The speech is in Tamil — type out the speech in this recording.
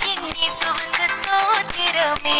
என்னை சுவங்க ஸ்தோத்திரமே.